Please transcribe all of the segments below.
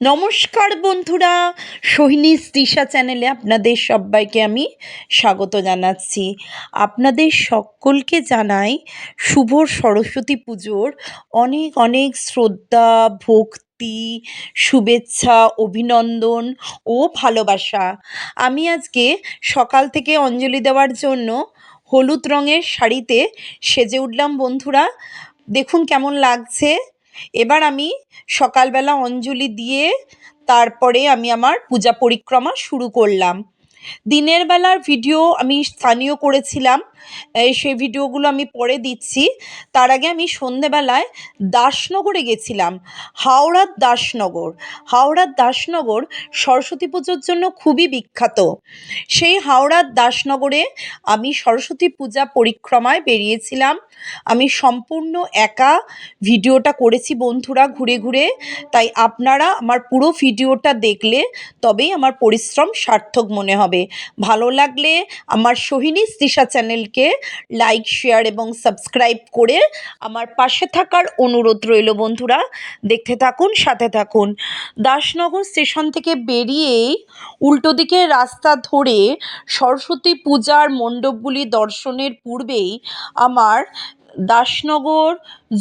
নমস্কার বন্ধুরা সোহিনী তৃষা চ্যানেলে আপনাদের সবাইকে আমি স্বাগত জানাচ্ছি। আপনাদের সকলকে জানাই শুভ সরস্বতী পুজোর অনেক অনেক শ্রদ্ধা, ভক্তি, শুভেচ্ছা, অভিনন্দন ও ভালোবাসা। আমি আজকে সকাল থেকে অঞ্জলি দেওয়ার জন্য হলুদ রঙের শাড়িতে সেজে উঠলাম বন্ধুরা। দেখুন কেমন লাগছে। এবার আমি সকালবেলা অঞ্জলি দিয়ে তারপরে আমি আমার পূজা পরিক্রমা শুরু করলাম। দিনের বেলার ভিডিও আমি স্থানীয় করেছিলাম। সেই ভিডিওগুলো আমি পরে দিচ্ছি। তার আগে আমি সন্ধেবেলায় দাসনগরে গেছিলাম হাওড়ার দাসনগর। হাওড়ার দাসনগর সরস্বতী পুজোর জন্য খুবই বিখ্যাত। সেই হাওড়ার দাসনগরে আমি সরস্বতী পূজা পরিক্রমায় বেরিয়েছিলাম। আমি সম্পূর্ণ একা ভিডিওটা করেছি বন্ধুরা ঘুরে ঘুরে। তাই আপনারা আমার পুরো ভিডিওটা দেখলে তবেই আমার পরিশ্রম সার্থক মনে হবে। ভালো লাগলে আমার সোহিনী তৃষা চ্যানেলকে লাইক শেয়ার এবং সাবস্ক্রাইব করে আমার পাশে থাকার অনুরোধ রইল বন্ধুরা। দেখতে থাকুন, সাথে থাকুন। দাসনগর স্টেশন থেকে বেরিয়েই উল্টো দিকে রাস্তা ধরে সরস্বতী পূজার মণ্ডপগুলি দর্শনের পূর্বেই আমার দাসনগর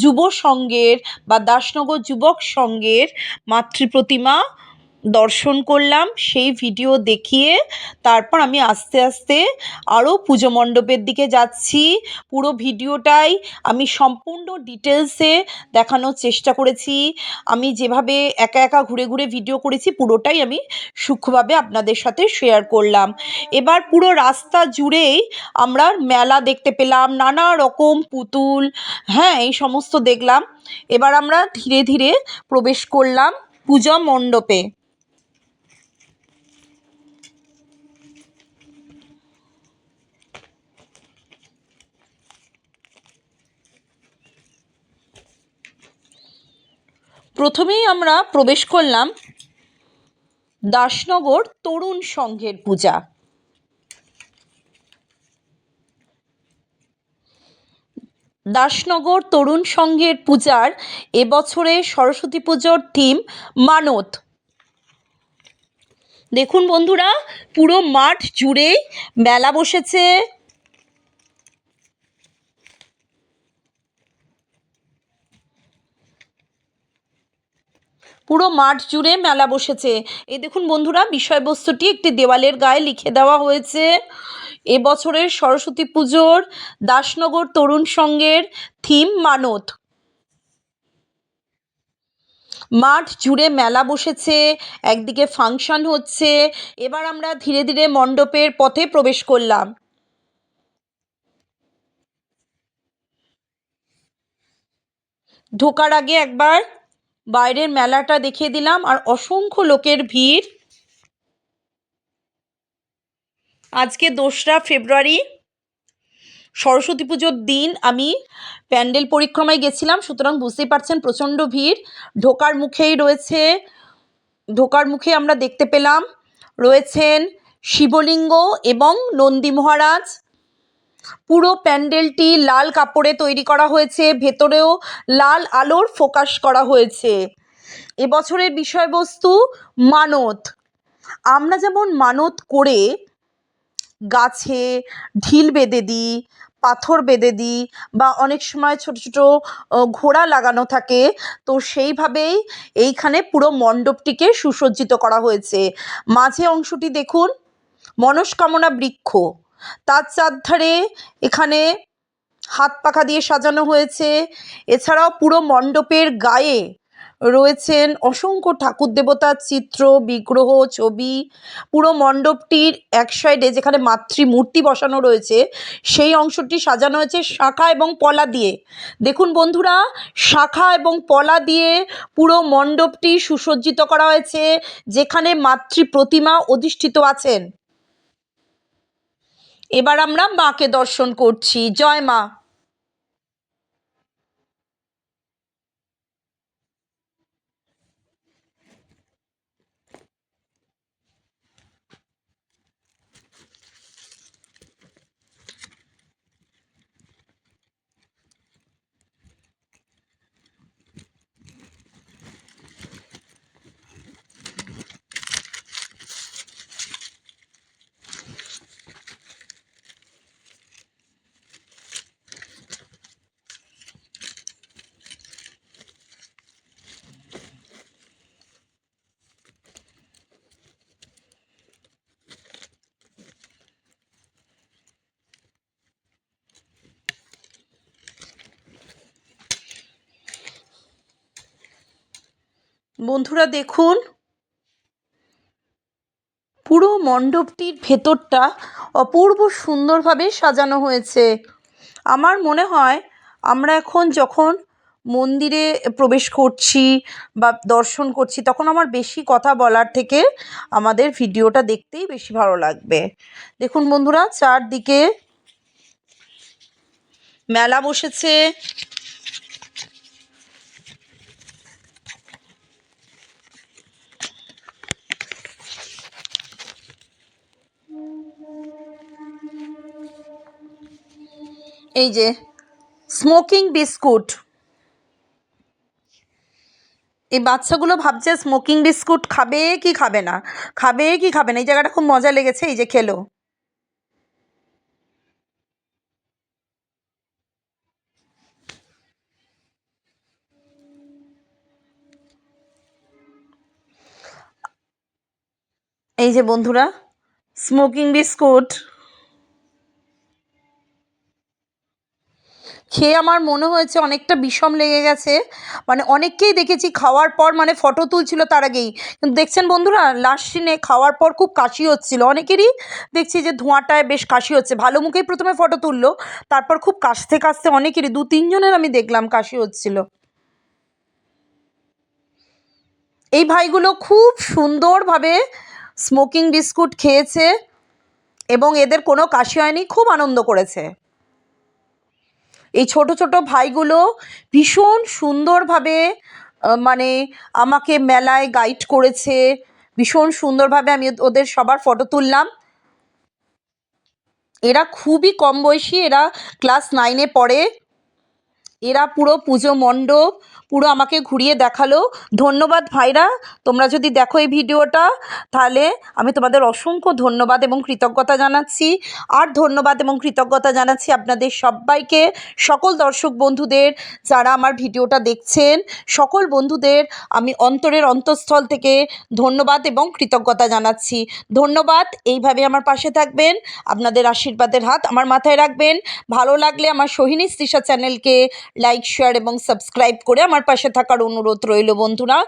যুব সংঘের বা দাসনগর যুবক সংঘের মাতৃপ্রতিমা দর্শন করলাম, সেই ভিডিও দেখিয়ে তারপর আমি আস্তে আস্তে আরও পুজো মণ্ডপের দিকে যাচ্ছি। পুরো ভিডিওটাই আমি সম্পূর্ণ ডিটেলসে দেখানোর চেষ্টা করেছি। আমি যেভাবে একা একা ঘুরে ঘুরে ভিডিও করেছি, পুরোটাই আমি সূক্ষ্মভাবে আপনাদের সাথে শেয়ার করলাম। এবার পুরো রাস্তা জুড়েই আমরা মেলা দেখতে পেলাম, নানা রকম পুতুল হ্যাঁ এই সমস্ত দেখলাম। এবার আমরা ধীরে ধীরে প্রবেশ করলাম পূজা মণ্ডপে। প্রথমেই আমরা প্রবেশ করলাম দাসনগর তরুণ সংঘের পূজা। দাসনগর তরুণ সংঘের পূজার এবছরে সরস্বতী পুজোর থিম মানত। দেখুন বন্ধুরা, পুরো মাঠ জুড়েই মেলা বসেছে পুরো মাঠ জুড়ে মেলা বসেছে। এই দেখুন বন্ধুরা, বিষয়বস্তুটি একটি দেওয়ালের গায়ে লিখে দেওয়া হয়েছে। এবছরের সরস্বতী পুজোর দাসনগর তরুণ সংঘের থিম মানত। মাঠ জুড়ে মেলা বসেছে, একদিকে ফাংশন হচ্ছে, এবার আমরা ধীরে ধীরে মণ্ডপের পথে প্রবেশ করলাম। ঢোকার আগে একবার বাইরের মেলাটা দেখিয়ে দিলাম আর অসংখ্য লোকের ভিড়। আজকে দোসরা ফেব্রুয়ারি, সরস্বতী পুজোর দিন। আমি প্যান্ডেল পরিক্রমায় গেছিলাম, সুতরাং বুঝতেই পারছেন প্রচণ্ড ভিড়। ঢোকার মুখেই রয়েছে, ঢোকার মুখে আমরা দেখতে পেলাম, রয়েছেন শিবলিঙ্গ এবং নন্দী মহারাজ। পুরো প্যান্ডেলটি লাল কাপড়ে তৈরি করা হয়েছে, ভেতরেও লাল আলোর ফোকাস করা হয়েছে। এবছরের বিষয়বস্তু মানত। আমরা যেমন মানত করে গাছে ঢিল বেঁধে দিই, পাথর বেঁধে দিই বা অনেক সময় ছোট ছোট ঘোড়া লাগানো থাকে, তো সেইভাবেই এইখানে পুরো মণ্ডপটিকে সুসজ্জিত করা হয়েছে। মাঝে অংশটি দেখুন, মনস্কামনা বৃক্ষ। তার চারধারে এখানে হাত পাখা দিয়ে সাজানো হয়েছে। এছাড়াও পুরো মণ্ডপের গায়ে রয়েছেন অসংখ্য ঠাকুর দেবতার চিত্র, বিগ্রহ, ছবি। পুরো মণ্ডপটির এক সাইডে যেখানে মাতৃমূর্তি বসানো রয়েছে, সেই অংশটি সাজানো হয়েছে শাখা এবং পলা দিয়ে। দেখুন বন্ধুরা, শাখা এবং পলা দিয়ে পুরো মণ্ডপটি সুসজ্জিত করা হয়েছে, যেখানে মাতৃ প্রতিমা অধিষ্ঠিত আছেন। এবার আমরা মাকে দর্শন করছি। জয় মা। বন্ধুরা দেখুন, পুরো মণ্ডপটির ভেতরটা অপূর্ব সুন্দরভাবে সাজানো হয়েছে। আমার মনে হয় আমরা এখন যখন মন্দিরে প্রবেশ করছি বা দর্শন করছি, তখন আমার বেশি কথা বলার থেকে আমাদের ভিডিওটা দেখতেই বেশি ভালো লাগবে। দেখুন বন্ধুরা, চারদিকে মেলা বসেছে। এই যে স্মোকিং বিস্কুট এই বাচ্চাগুলো ভাবছে স্মোকিং বিস্কুট খাবে কি খাবে না? খাবে কি খাবে না? এই জায়গাটা খুব মজা লেগেছে, এই যে খেলো। এই যে বন্ধুরা স্মোকিং বিস্কুট খেয়ে আমার মনে হয়েছে অনেকটা বিষম লেগে গেছে। মানে অনেককেই দেখেছি খাওয়ার পর মানে ফটো তুলছিল তার আগেই। কিন্তু দেখছেন বন্ধুরা লাস্ট সিনে খাওয়ার পর খুব কাশি হচ্ছিল। অনেকেরই দেখছি যে ধোঁয়াটায় বেশ কাশি হচ্ছে। ভালো মুখেই প্রথমে ফটো তুললো, তারপর খুব কাশতে কাশতে অনেকেরই দু তিনজনের আমি দেখলাম কাশি হচ্ছিল। এই ভাইগুলো খুব সুন্দরভাবে স্মোকিং বিস্কুট খেয়েছে এবং এদের কোনো কাশি হয়নি, খুব আনন্দ করেছে। এই ছোট ছোট ভাইগুলো ভীষণ সুন্দরভাবে মানে আমাকে মেলায় গাইড করেছে। ভীষণ সুন্দরভাবে আমি ওদের সবার ফটো তুললাম। এরা খুবই কম বয়সী, এরা ক্লাস নাইনে পড়ে। এরা পুরো পুজো মণ্ডপ পুরো আমাকে ঘুরিয়ে দেখাল। ধন্যবাদ ভাইরা, তোমরা যদি দেখো এই ভিডিওটা, তাহলে আমি তোমাদের অসংখ্য ধন্যবাদ এবং কৃতজ্ঞতা জানাচ্ছি। আর ধন্যবাদ এবং কৃতজ্ঞতা জানাচ্ছি আপনাদের সবাইকে, সকল দর্শক বন্ধুদের যারা আমার ভিডিওটা দেখছেন, সকল বন্ধুদের আমি অন্তরের অন্তঃস্থল থেকে ধন্যবাদ এবং কৃতজ্ঞতা জানাচ্ছি। ধন্যবাদ, এইভাবে আমার পাশে থাকবেন, আপনাদের আশীর্বাদের হাত আমার মাথায় রাখবেন। ভালো লাগলে আমার সোহিনী তৃষা চ্যানেলকে লাইক, শেয়ার এবং সাবস্ক্রাইব করে আমার পাশে থাকার অনুরোধ রইল, বন্ধুরা।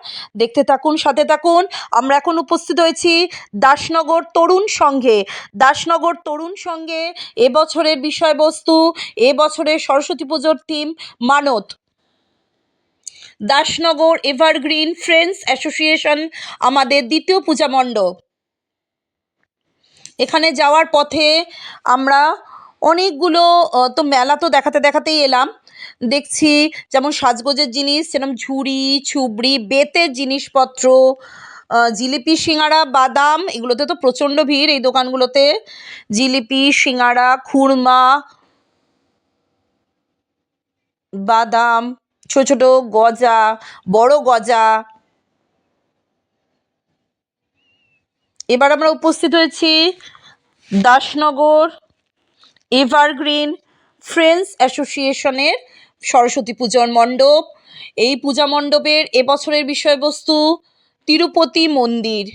দেখতে থাকুন, সাথে থাকুন। আমরা এখন উপস্থিত হয়েছি দাসনগর তরুণ সংঘে। দাসনগর তরুণ সংঘে এবছরের বিষয়বস্তু এবছরের সরস্বতী পুজোর থিম মানত। দাসনগর এভারগ্রিন ফ্রেন্ডস অ্যাসোসিয়েশন, আমাদের দ্বিতীয় পূজা মণ্ডপ। এখানে যাওয়ার পথে আমরা অনেকগুলো তো মেলা তো দেখাতে দেখাতেই এলাম। দেখছি যেমন সাজগোজের জিনিস, সেরকম ঝুড়ি, ছুবড়ি, বেতের জিনিসপত্র জিলিপি সিঙাড়া বাদাম, এগুলোতে তো প্রচণ্ড ভিড় এই দোকানগুলোতে। জিলিপি সিঙাড়া খুরমা, বাদাম, ছোট ছোট গজা, বড় গজা। এবার আমরা উপস্থিত হয়েছি দাসনগর, এভারগ্রিন ফ্রেন্ডস অ্যাসোসিয়েশনের সরস্বতী পূজার মণ্ডপ এই পূজা মণ্ডপের এবছরের বিষয়বস্তু তিরুপতি মন্দির।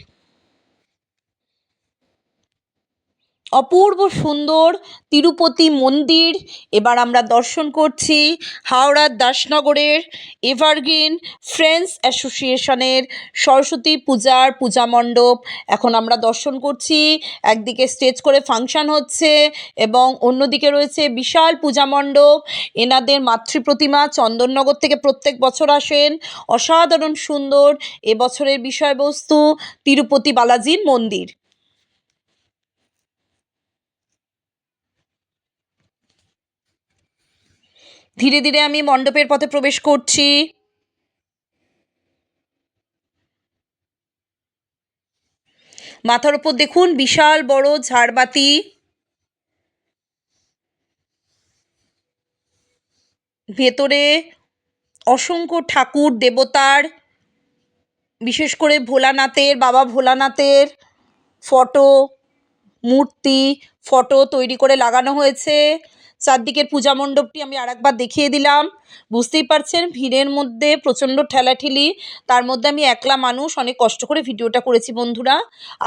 অপূর্ব সুন্দর তিরুপতি মন্দির। এবার আমরা দর্শন করছি হাওড়ার দাসনগরের এভারগ্রিন ফ্রেন্ডস অ্যাসোসিয়েশনের সরস্বতী পূজার পূজা মণ্ডপ। এখন আমরা দর্শন করছি, একদিকে স্টেজ করে ফাংশন হচ্ছে এবং অন্যদিকে রয়েছে বিশাল পূজা মণ্ডপ। এনাদের মাতৃ প্রতিমা চন্দননগর থেকে প্রত্যেক বছর আসেন। অসাধারণ সুন্দর এবছরের বিষয়বস্তু তিরুপতি বালাজির মন্দির। ধীরে ধীরে আমি মণ্ডপের পথে প্রবেশ করছি। মাথার উপর দেখুন বিশাল বড় ঝাড়বাতি। ভেতরে অসংখ্য ঠাকুর, দেবতার, বিশেষ করে ভোলানাথের, বাবা ভোলানাথের ফটো, মূর্তি, ফটো তৈরি করে লাগানো হয়েছে। চারদিকের পূজা মণ্ডপটি আমি আরেকবার দেখিয়ে দিলাম। বুঝতেই পারছেন, ভিড়ের মধ্যে প্রচণ্ড ঠেলাঠেলি, তার মধ্যে আমি একলা মানুষ, অনেক কষ্ট করে ভিডিওটা করেছি বন্ধুরা।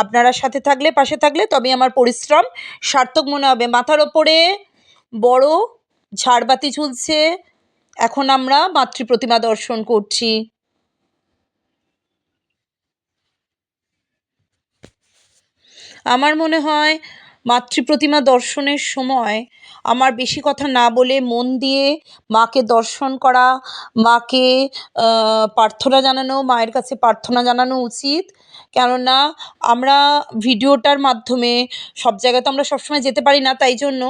আপনারা সাথে থাকলে, পাশে থাকলে তবে আমার পরিশ্রম সার্থক মনে হবে। মাথার ওপরে বড় ঝাড়বাতি ঝুলছে। এখন আমরা মাতৃ প্রতিমা দর্শন করছি। আমার মনে হয় মাতৃ প্রতিমা দর্শনের সময় আমার বেশি কথা না বলে মন দিয়ে মাকে দর্শন করা, মাকে প্রার্থনা জানানো, মায়ের কাছে প্রার্থনা জানানো উচিত। কেননা আমরা ভিডিওটার মাধ্যমে সব জায়গায় তো আমরা সবসময় যেতে পারি না, তাই জন্য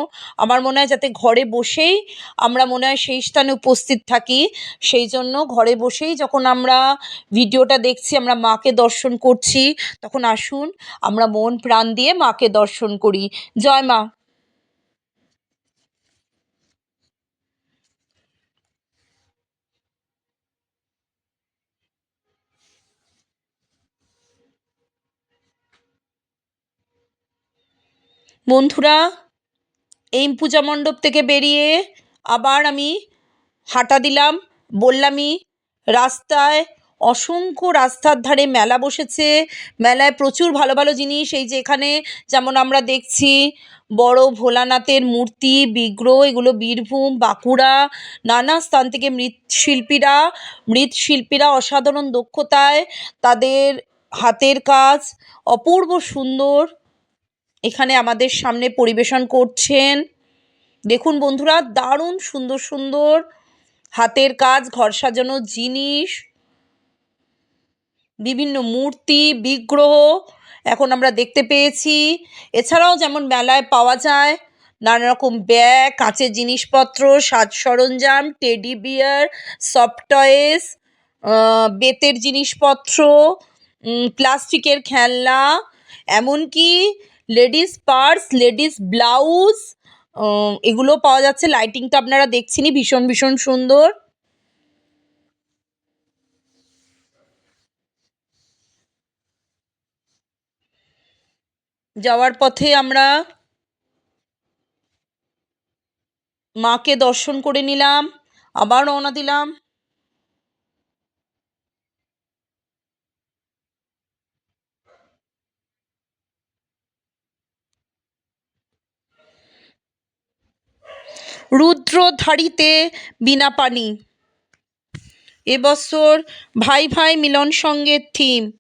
আমার মনে হয় যাতে ঘরে বসেই আমরা মনে হয় সেই স্থানে উপস্থিত থাকি। সেই জন্য ঘরে বসেই যখন আমরা ভিডিওটা দেখছি, আমরা মাকে দর্শন করছি, তখন আসুন আমরা মন প্রাণ দিয়ে মাকে দর্শন করি। জয় মা। বন্ধুরা, এই পূজা মণ্ডপ থেকে বেরিয়ে আবার আমি হাঁটা দিলাম, বললামই রাস্তায় অসংখ্য রাস্তার ধারে মেলা বসেছে, মেলায় প্রচুর ভালো ভালো জিনিস, এই যে এখানে যেমন আমরা দেখছি বড় ভোলানাথের মূর্তি, বিগ্রহ, এগুলো বীরভূম, বাঁকুড়া, নানা স্থান থেকে মৃৎশিল্পীরা মৃৎশিল্পীরা অসাধারণ দক্ষতায় তাদের হাতের কাজ অপূর্ব সুন্দর। এখানে আমাদের সামনে পরিবেশন করছেন। দেখুন বন্ধুরা, দারুণ সুন্দর সুন্দর হাতের কাজ, ঘর সাজানোর জিনিস, বিভিন্ন মূর্তি, বিগ্রহ। এখন আমরা দেখতে পেয়েছি। এছাড়াও যেমন মেলায় পাওয়া যায়, নানা রকম ব্যাগ, কাঁচের জিনিসপত্র, সাজ সরঞ্জাম, টেডি বিয়ার, সফট টয়েস বেতের জিনিসপত্র প্লাস্টিকের খেলনা, এমনকি লেডিস পার্স, লেডিস ব্লাউজ এগুলো পাওয়া যাচ্ছে। লাইটিংটা আপনারা দেখছেনই, ভীষণ ভীষণ সুন্দর। যাওয়ার পথে আমরা মাকে দর্শন করে নিলাম, আবার রওনা দিলাম। রুদ্রধারীতে বিনা পানি। এবছর ভাই ভাই মিলন সঙ্গের থিম।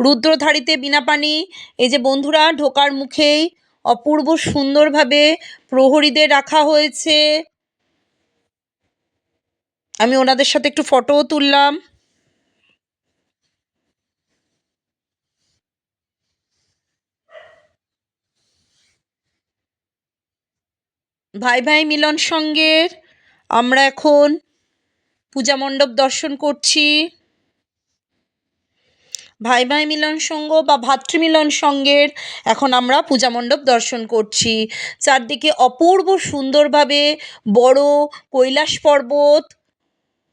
রুদ্রধারীতে বিনা পানি, এই যে বন্ধুরা, ঢোকার মুখেই অপূর্ব সুন্দরভাবে প্রহরীদের রাখা হয়েছে। আমি ওনাদের সাথে একটু ফটোও তুললাম। ভাই ভাই মিলন সঙ্গের, আমরা এখন পূজা মণ্ডপ দর্শন করছি। ভাই ভাই মিলন সঙ্গ বা ভাতৃমিলন সঙ্গের, এখন আমরা পূজা মণ্ডপ দর্শন করছি। চারদিকে অপূর্ব সুন্দরভাবে বড় কৈলাস পর্বত,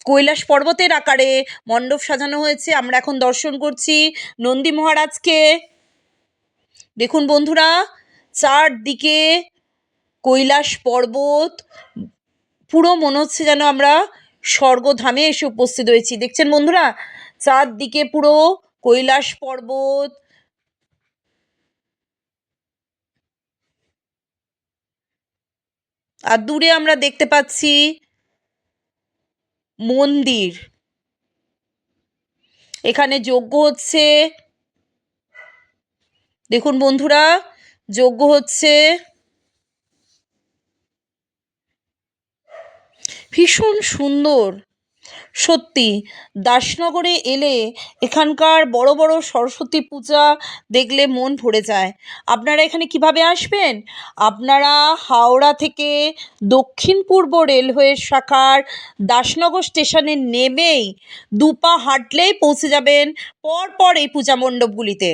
কৈলাস পর্বতের আকারে মণ্ডপ সাজানো হয়েছে। আমরা এখন দর্শন করছি নন্দী মহারাজকে। দেখুন বন্ধুরা, চারদিকে কৈলাস পর্বত, পুরো মনে হচ্ছে যেন আমরা স্বর্গধামে এসে উপস্থিত হয়েছি। দেখছেন বন্ধুরা? চারদিকে পুরো কৈলাস পর্বত। আর দূরে আমরা দেখতে পাচ্ছি মন্দির। এখানে যজ্ঞ হচ্ছে। দেখুন বন্ধুরা, যজ্ঞ হচ্ছে। ভীষণ সুন্দর। সত্যি, দাসনগরে এলে এখানকার বড় বড় সরস্বতী পূজা দেখলে মন ভরে যায়। আপনারা এখানে কীভাবে আসবেন? আপনারা হাওড়া থেকে দক্ষিণ পূর্ব রেলওয়ে শাখার দাসনগর স্টেশনে নেমেই দুপা হাঁটলেই পৌঁছে যাবেন পরপর এই পূজা মণ্ডপগুলিতে।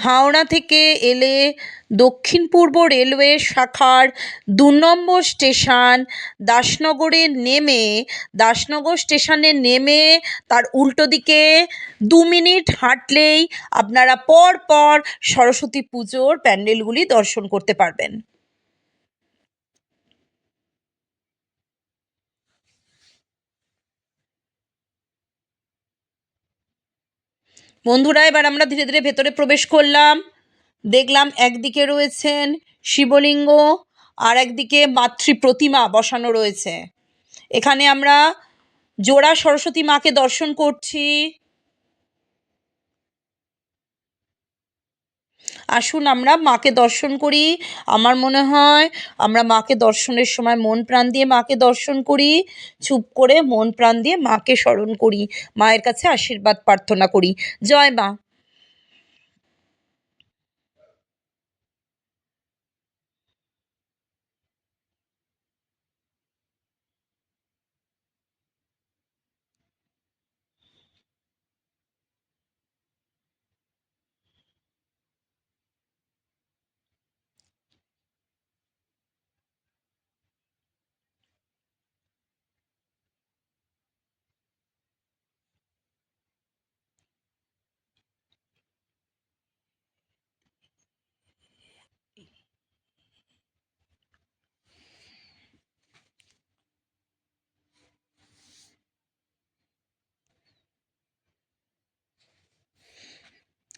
হাওড়া থেকে এলে দক্ষিণ পূর্ব রেলওয়ে শাখার দু নম্বর স্টেশন দাসনগরে নেমে, দাসনগর স্টেশনে নেমে তার উল্টো দিকে দু মিনিট হাঁটলেই আপনারা পর পর সরস্বতী পুজোর প্যান্ডেলগুলি দর্শন করতে পারবেন। বন্ধুরা, এবার আমরা ধীরে ধীরে ভেতরে প্রবেশ করলাম। দেখলাম একদিকে রয়েছেন শিবলিঙ্গ আর একদিকে মাতৃ প্রতিমা বসানো রয়েছে। এখানে আমরা জোড়া সরস্বতী মাকে দর্শন করছি। আসুন আমরা মাকে দর্শন করি। আমার মনে হয় আমরা মাকে দর্শনের সময় মন প্রাণ দিয়ে মাকে দর্শন করি। চুপ করে মন প্রাণ দিয়ে মাকে স্মরণ করি। মায়ের কাছে আশীর্বাদ প্রার্থনা করি। জয় মা।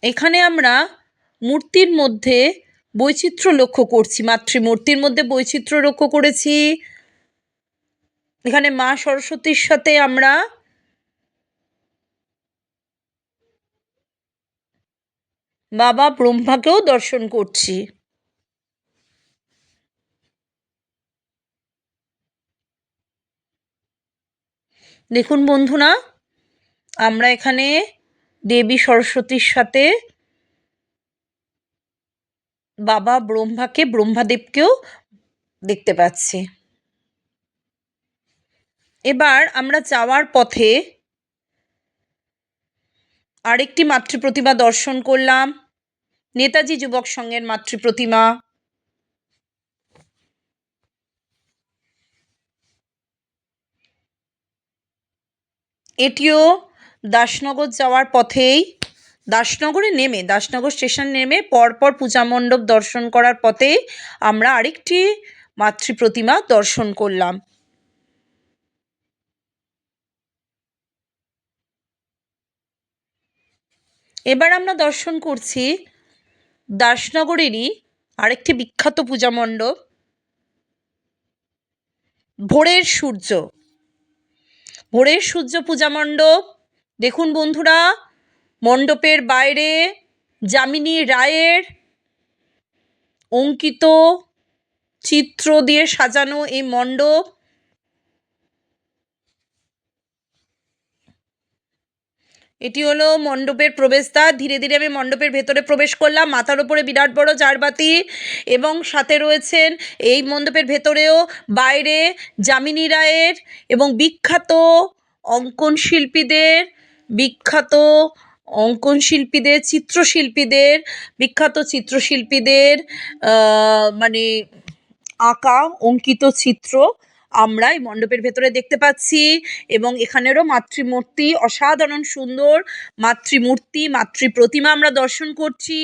এখানে আমরা মূর্তির মধ্যে বৈচিত্র্য লক্ষ্য করছি, মাতৃমূর্তির মধ্যে বৈচিত্র্য লক্ষ্য করেছি। এখানে মা সরস্বতীর সাথে আমরা বাবা ব্রহ্মাকেও দর্শন করছি। দেখুন বন্ধুরা, আমরা এখানে দেবী সরস্বতীর সাথে বাবা ব্রহ্মাকে, ব্রহ্মাদেবকেও দেখতে পাচ্ছি। এবার আমরা যাওয়ার পথে আরেকটি মাতৃপ্রতিমা দর্শন করলাম। নেতাজি যুবক সংঘের মাতৃপ্রতিমা। এটিও দাসনগর যাওয়ার পথেই দাসনগরে নেমে, দাসনগর স্টেশন নেমে পরপর পূজা মণ্ডপ দর্শন করার পথে আমরা আরেকটি মাতৃপ্রতিমা দর্শন করলাম। এবার আমরা দর্শন করছি দাসনগরেরই আরেকটি বিখ্যাত পূজা মণ্ডপ, ভোরের সূর্য। ভোরের সূর্য পূজা মণ্ডপ দেখুন বন্ধুরা, মণ্ডপের বাইরে যামিনী রায়ের অঙ্কিত চিত্র দিয়ে সাজানো এই মণ্ডপ। এটি হলো মণ্ডপের প্রবেশদ্বার। ধীরে ধীরে আমি মণ্ডপের ভেতরে প্রবেশ করলাম। মাথার ওপরে বিরাট বড় চারবাতি এবং সাথে রয়েছেন এই মণ্ডপের ভেতরেও বাইরে যামিনী রায়ের এবং বিখ্যাত অঙ্কন শিল্পীদের বিখ্যাত অঙ্কন শিল্পীদের চিত্রশিল্পীদের বিখ্যাত চিত্রশিল্পীদের মানে আঁকা অঙ্কিত চিত্র আমরা এই মণ্ডপের ভেতরে দেখতে পাচ্ছি এবং এখানেরও মাতৃমূর্তি, অসাধারণ সুন্দর মাতৃমূর্তি মাতৃ প্রতিমা আমরা দর্শন করছি।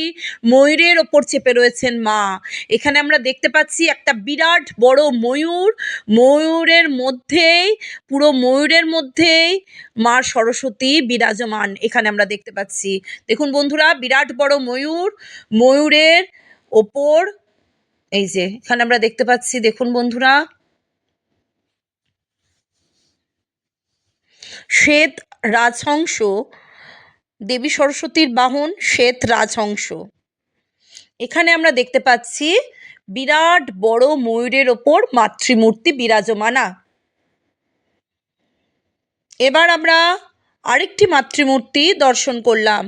ময়ূরের ওপর চেপে রয়েছেন মা। এখানে আমরা দেখতে পাচ্ছি একটা বিরাট বড় ময়ূর। ময়ূরের মধ্যেই, পুরো ময়ূরের মধ্যেই মা সরস্বতী বিরাজমান এখানে আমরা দেখতে পাচ্ছি। দেখুন বন্ধুরা, বিরাট বড় ময়ূর। ময়ূরের ওপর, এই যে, এখানে আমরা দেখতে পাচ্ছি, দেখুন বন্ধুরা। শ্বেত রাজহংস, দেবী সরস্বতীর বাহন শ্বেত রাজহংস। এখানে আমরা দেখতে পাচ্ছি বিরাট বড় ময়ূরের ওপর মাতৃমূর্তি বিরাজমানা। এবার আমরা আরেকটি মাতৃমূর্তি দর্শন করলাম।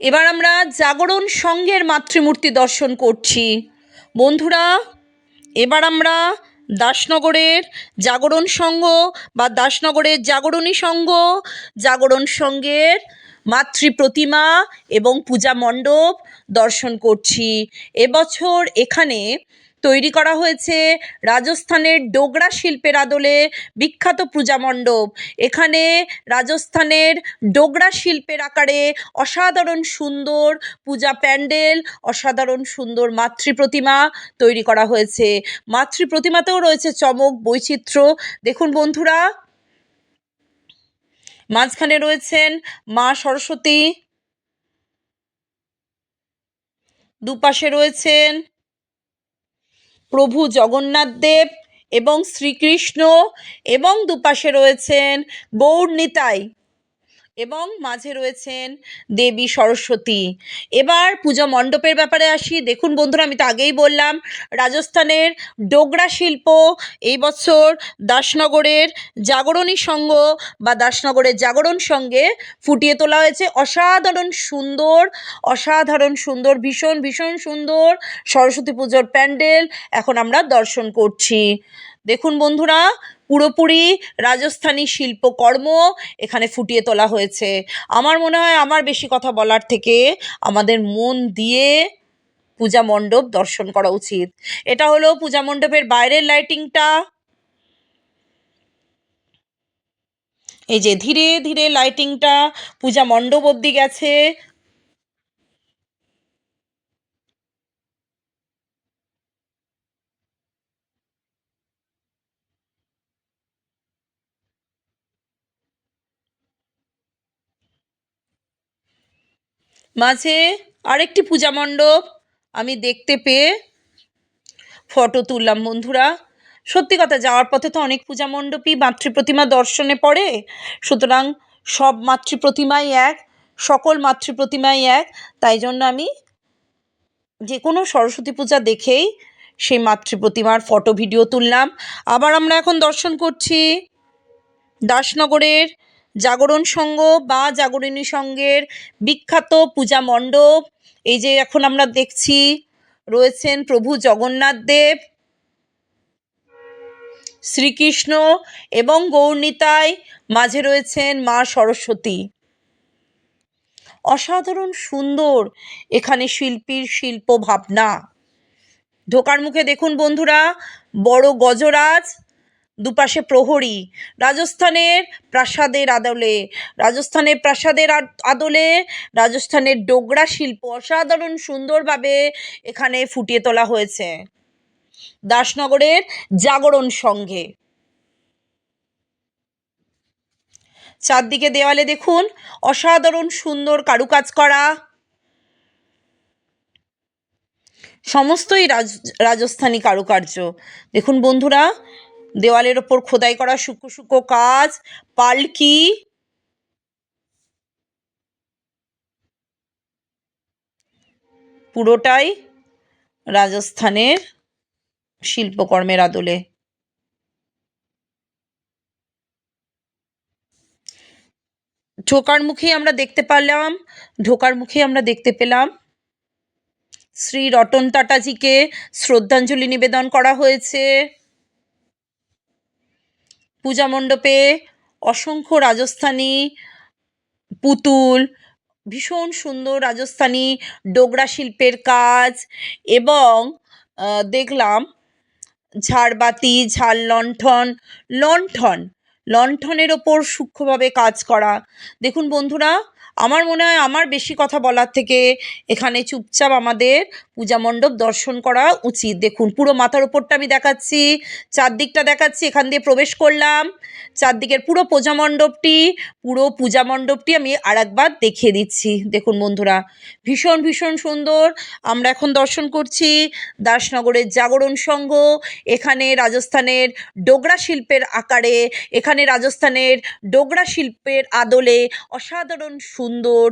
এবার আমরা জাগরণ সংঘের মাতৃমূর্তি দর্শন করছি। বন্ধুরা, এবার আমরা দাসনগরের জাগরণ সংঘ বা দাসনগরের জাগরণী সংঘ জাগরণ সংঘের মাতৃ প্রতিমা এবং পূজা মণ্ডপ দর্শন করছি। এবছর এখানে তৈরি করা হয়েছে রাজস্থানের ডোগরা শিল্পের আদলে বিখ্যাত পূজা মণ্ডপ। এখানে রাজস্থানের ডোগরা শিল্পের আকারে অসাধারণ সুন্দর পূজা প্যান্ডেল, অসাধারণ সুন্দর মাতৃ প্রতিমা তৈরি করা হয়েছে। মাতৃ প্রতিমাতেও রয়েছে চমক, বৈচিত্র্য। দেখুন বন্ধুরা, মাঝখানে রয়েছেন মা সরস্বতী। দুপাশে রয়েছেন প্রভু জগন্নাথ দেব এবং শ্রীকৃষ্ণ এবং দুপাশে রয়েছেন গৌর নিতাই। এবং মাঝে রয়েছেন দেবী সরস্বতী। এবার পূজা মণ্ডপের ব্যাপারে আসি। দেখুন বন্ধুরা, আমি তো আগেই বললাম, রাজস্থানের ডোগরা শিল্প এই বছর দাসনগরের জাগরণী সংঘ বা দাসনগরের জাগরণ সঙ্গে ফুটিয়ে তোলা হয়েছে। অসাধারণ সুন্দর অসাধারণ সুন্দর, ভীষণ ভীষণ সুন্দর সরস্বতী পুজোর প্যান্ডেল এখন আমরা দর্শন করছি। দেখুন বন্ধুরা পুরোপুরি রাজস্থানী শিল্পকর্ম এখানে ফুটিয়ে তোলা হয়েছে। আমার মনে হয় আমার বেশি কথা বলার থেকে আমাদের মন দিয়ে পূজা মণ্ডপ দর্শন করা উচিত। এটা হলো পূজা মণ্ডপের বাইরের লাইটিংটা। এই যে ধীরে ধীরে লাইটিংটা পূজা মণ্ডপ অব্দি গেছে। মাঝে আরেকটি পূজা মণ্ডপ আমি দেখতে পেয়ে ফটো তুললাম, বন্ধুরা। সত্যি কথা, যাওয়ার পথে তো অনেক পূজা মণ্ডপই মাতৃ প্রতিমা দর্শনে পড়ে। সুতরাং সব মাতৃ প্রতিমাই এক, সকল মাতৃ প্রতিমাই এক। তাই জন্য আমি যে কোনো সরস্বতী পূজা দেখেই সেই মাতৃ প্রতিমার ফটো, ভিডিও তুললাম। আবার আমরা এখন দর্শন করছি দাসনগরের জাগরণ সংঘ বা জাগরণী সংঘের বিখ্যাত পূজা মণ্ডপ। এই যে এখন আমরা দেখছি, রয়েছেন প্রভু জগন্নাথ দেব, শ্রীকৃষ্ণ এবং গৌরনিতাই মাঝে রয়েছেন মা সরস্বতী। অসাধারণ সুন্দর এখানে শিল্পীর শিল্প ভাবনা ঢোকার মুখে দেখুন বন্ধুরা, বড় গজরাজ দুপাশে প্রহরী। রাজস্থানের প্রাসাদের আদলে, রাজস্থানের প্রাসাদের আদলে রাজস্থানের ডোগরা শিল্প অসাধারণ সুন্দরভাবে এখানে ফুটিয়ে তোলা হয়েছে। দাসনগরের জাগরণ সংঘে চারদিকে দেওয়ালে দেখুন, অসাধারণ সুন্দর কারুকাজ করা। সমস্তই রাজ, রাজস্থানী কারুকার্য। দেখুন বন্ধুরা দেওয়ালের ওপর খোদাই করা সূক্ষ্ম শুকো কাজ, পালকি। পুরোটাই রাজস্থানের শিল্পকর্মের আদলে। ঢোকার মুখে আমরা দেখতে পারলাম ঢোকার মুখে আমরা দেখতে পেলাম শ্রী রতন টাটাজিকে শ্রদ্ধাঞ্জলি নিবেদন করা হয়েছে। পূজা মণ্ডপে অসংখ্য রাজস্থানী পুতুল, ভীষণ সুন্দর রাজস্থানী ডোগরা শিল্পের কাজ এবং দেখলাম ঝাড়বাতি ঝাড় লণ্ঠন লণ্ঠন, লণ্ঠনের ওপর সূক্ষ্মভাবে কাজ করা। দেখুন বন্ধুরা আমার মনে হয় আমার বেশি কথা বলার থেকে এখানে চুপচাপ আমাদের পূজা মণ্ডপ দর্শন করা উচিত। দেখুন, পুরো মাথার ওপরটা আমি দেখাচ্ছি, চারদিকটা দেখাচ্ছি, এখান দিয়ে প্রবেশ করলাম। চারদিকের পুরো পূজা মণ্ডপটি, পুরো পূজা মণ্ডপটি আমি আর একবার দেখিয়ে দিচ্ছি। দেখুন বন্ধুরা, ভীষণ ভীষণ সুন্দর। আমরা এখন দর্শন করছি দাসনগরের জাগরণ সংঘ, এখানে রাজস্থানের ডোগরা শিল্পের আকারে, এখানে রাজস্থানের ডোগরা শিল্পের আদলে অসাধারণ সুন্দর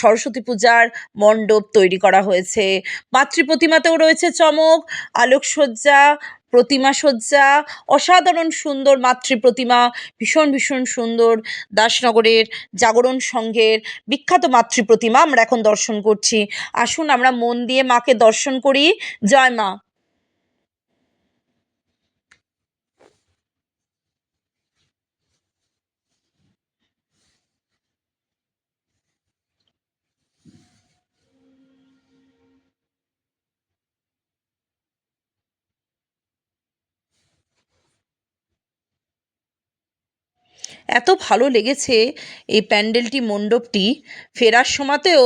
সরস্বতী পূজার মণ্ডপ তৈরি করা হয়েছে। মাতৃ প্রতিমাতেও রয়েছে চমক, আলোকসজ্জা, প্রতিমা সজ্জা, অসাধারণ সুন্দর মাতৃ প্রতিমা, ভীষণ ভীষণ সুন্দর দাসনগরের জাগরণ সংঘের বিখ্যাত মাতৃ প্রতিমা। আমরা এখন দর্শন করছি। আসুন আমরা মন দিয়ে মাকে দর্শন করি। জয় মা। এত ভালো লেগেছে এই প্যান্ডেলটি মণ্ডপটি ফেরার সময়তেও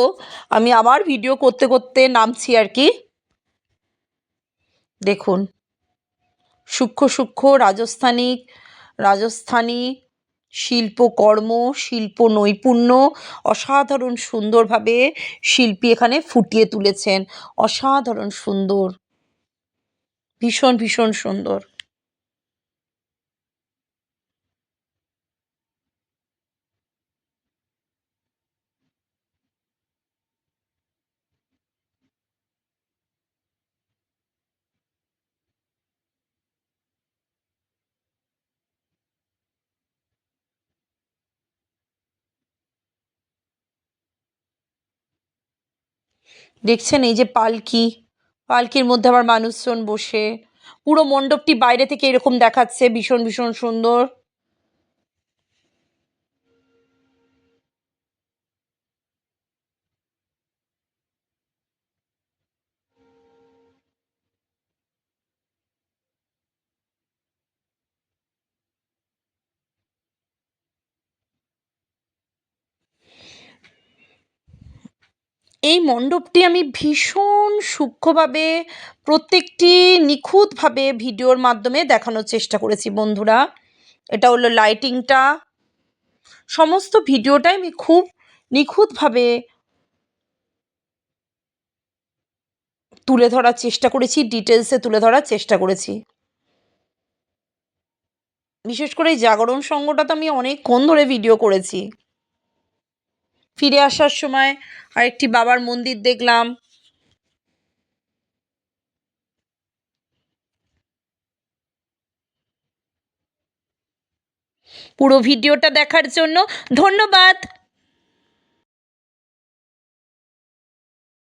আমি আবার ভিডিও করতে করতে নামছি আর কি। দেখুন, সূক্ষ্ম সূক্ষ্ম রাজস্থানী রাজস্থানী শিল্পকর্ম, শিল্প নৈপুণ্য অসাধারণ সুন্দরভাবে শিল্পী এখানে ফুটিয়ে তুলেছেন। অসাধারণ সুন্দর, ভীষণ ভীষণ সুন্দর। দেখছেন এই যে পালকি? পালকির মধ্যে আবার মানুষজন বসে। পুরো মণ্ডপটি বাইরে থেকে এরকম দেখাচ্ছে, ভীষণ ভীষণ সুন্দর। এই মণ্ডপটি আমি ভীষণ সূক্ষ্মভাবে, প্রত্যেকটি নিখুঁতভাবে ভিডিওর মাধ্যমে দেখানোর চেষ্টা করেছি বন্ধুরা। এটা হলো লাইটিংটা। সমস্ত ভিডিওটাই আমি খুব নিখুঁতভাবে তুলে ধরার চেষ্টা করেছি ডিটেলসে তুলে ধরার চেষ্টা করেছি। বিশেষ করে এই জাগরণ সঙ্গটা তো আমি অনেকক্ষণ ধরে ভিডিও করেছি। ফিরে আসার সময় আরেকটি বাবার মন্দির দেখলাম। পুরো ভিডিওটা দেখার জন্য ধন্যবাদ।